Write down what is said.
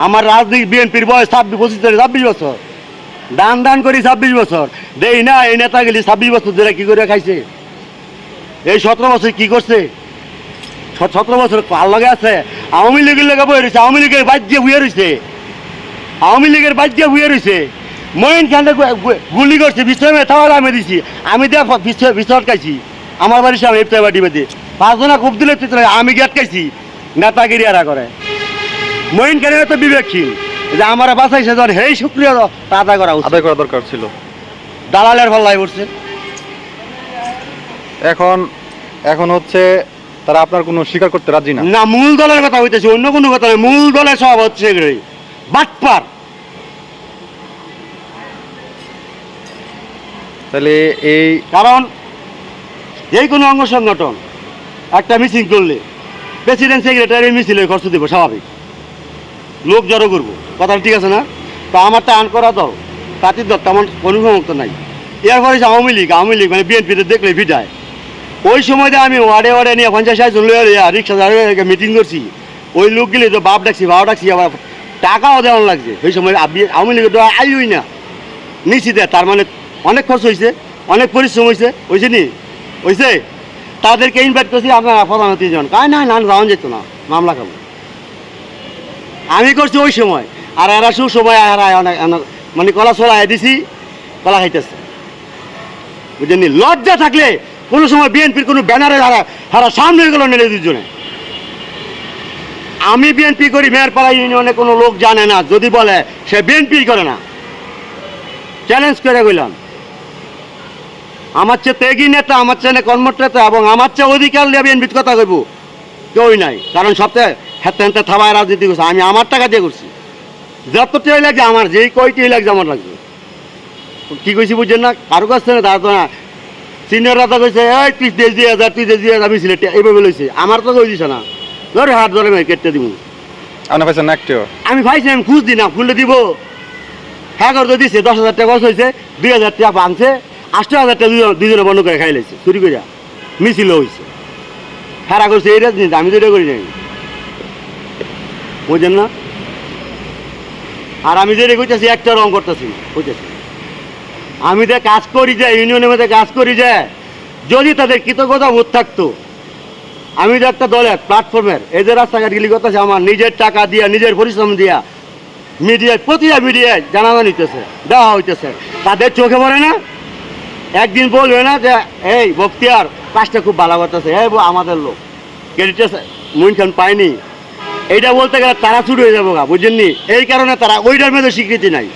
আমার রাজনীতি বিএনপির বয়স ছাব্বিশ পঁচিশ ছাব্বিশ বছর। দান দান করি ছাব্বিশ বছর। দেই না, এই নেতাগুলি ছাব্বিশ বছর ধরে কি করে খাইছে? এই সতেরো বছর কি করছে? সতেরো বছর কার লগে আছে? আওয়ামী লীগের লগে বয়ে রয়েছে আওয়ামী লীগের বাদ দিয়ে বুয়ে রয়েছে আওয়ামী লীগের বাদ দিয়ে বুয়ে রয়েছে মহিন গু- গুলি করছে বিশ্রামে থাওয়ার আমি দিছি। আমি দেখ বিশ্বট খাইছি। আমার বাড়ির সামনে ইফতার বাটি বেঁধে। পাঁচজনা খুব দিলে আমি গেট খাইছি। নেতাগিরি এরা করে। মহিন খানের তো বিবেকহীন। যে আমার বাসাইছে যখন হেই শুক্রিয়া তা আদায় করা উচিত। আদায় করা দরকার ছিল। দালালের পাল্লায় পড়ছে এখন এখন হচ্ছে তারা আপনার কোনো স্বীকার করতে রাজি না। না মূল দলের কথা হইতেছে অন্য কোনো কথা নয়। মূল দলের সব হচ্ছে। বাটপার। তাহলে এই কারণ যেই কোনো অঙ্গ সংগঠন একটা মিছিল করলে প্রেসিডেন্ট সেক্রেটারি মিছিলে খরচ দেবো স্বাভাবিক। লোক জড়ো করব। কথাটা ঠিক আছে না? তো আমারটা আন করা দল তাঁতির দল তেমন অনুভবমুক্ত নাই। এরপরে যে আওয়ামী লীগ আওয়ামী লীগ মানে বিএনপিতে দেখলে ভিটায়। ওই সময় আমি ওয়ার্ডে ওয়ার্ডে নিয়ে পঞ্চাশ ষাট জন রিক্সা দাঁড়িয়ে মিটিং করছি। ওই লোকগুলি তো বাপ ডাকছি বাপ ডাকছি, আবার টাকাও দেওয়ান লাগছে। ওই সময় আওয়ামী লীগের তো আইই না। নিশ্চিত তার মানে অনেক খরচ হয়েছে অনেক পরিশ্রম হয়েছে হয়েছে নি? হয়েছে তাদেরকে ইনভাইট করছি আপনারা প্রধান তিনজন কায় না না যাওয়া যেত না। মামলা খাব। আমি করছি ওই সময়। আর এরা সু সময় মানে কলা চলা দিছি, কলা খাইতেছে। বুঝলেন লজ্জা থাকলে কোনো সময় বিএনপির কোনো ব্যানারে হারা হারা সামনে গেল নেড়ে দুজনে আমি বিএনপি করি মেয়রপাড়া ইউনিয়নে কোনো লোক জানে না, যদি বলে, সে বিএনপি করে না। চ্যালেঞ্জ করে গেলাম। আমার চেয়ে তেগি নেতা, আমার চেয়ে কর্মঠ নেতা এবং আমার চেয়ে অধিকার নিয়ে বিএনপির কথা কইব। কেউই নাই। কারণ সপ্তাহে হাতে হাতে থাবায় রাজনীতি করছে। আমি আমার টাকা দিয়ে করছি। যত টেই লাগছে আমার যেই কয়টি লাগছে আমার লাগছে কি কইছি বুঝছেন না? কারও কাছ থেকে দাঁড়াতো না সিনিয়র দাদা কইছে এই তুই দেশ দিয়ে হাজার তুই দেশ দিয়ে আমি সিলেটে এইভাবে লইছে। আমার তো কই দিছে না। ধরে হাত ধরে মেয়ে কেটে দিব আপনি পাইছেন না একটিও? আমি ভাইছি আমি খুঁজ দিই না খুললে দিব। হ্যাঁ করে দিছে দশ হাজার টাকা খরচ হয়েছে দুই হাজার টাকা পানছে আষ্ট হাজার টাকা দুজন দুজনে বন্ধ করে খাই লাইছে চুরি করিয়া মিছিল হয়েছে হ্যাঁ করছে এই রাজনীতি আমি তো এটা করি নাই। বুঝছেন না? আর আমি যেটা কইতেছি, একটা রং করতেছি বুঝেছি আমি যে কাজ করি যে ইউনিয়নের মধ্যে কাজ করি যে, যদি তাদের কৃতজ্ঞতা বোধ থাকতো, আমি যে একটা দলের প্ল্যাটফর্মের এই যে রাস্তাঘাট গিলি করতেছে আমার, নিজের টাকা দিয়া, নিজের পরিশ্রম দিয়া মিডিয়ায় প্রতিটা মিডিয়ায় জানানো নিতেছে, দেওয়া হইতেছে। তাদের চোখে পড়ে না? একদিন বলবে না যে, এই, বক্তিয়ার, কাজটা খুব ভালো করতেছে। এই আমাদের লোক। ক্রেডিটটা মুইন খান পায়নি। এইটা বলতে গেলে তারা শুরু হয়ে যাব গা বুঝেননি এই কারণে তারা ওইটার মধ্যে স্বীকৃতি নাই।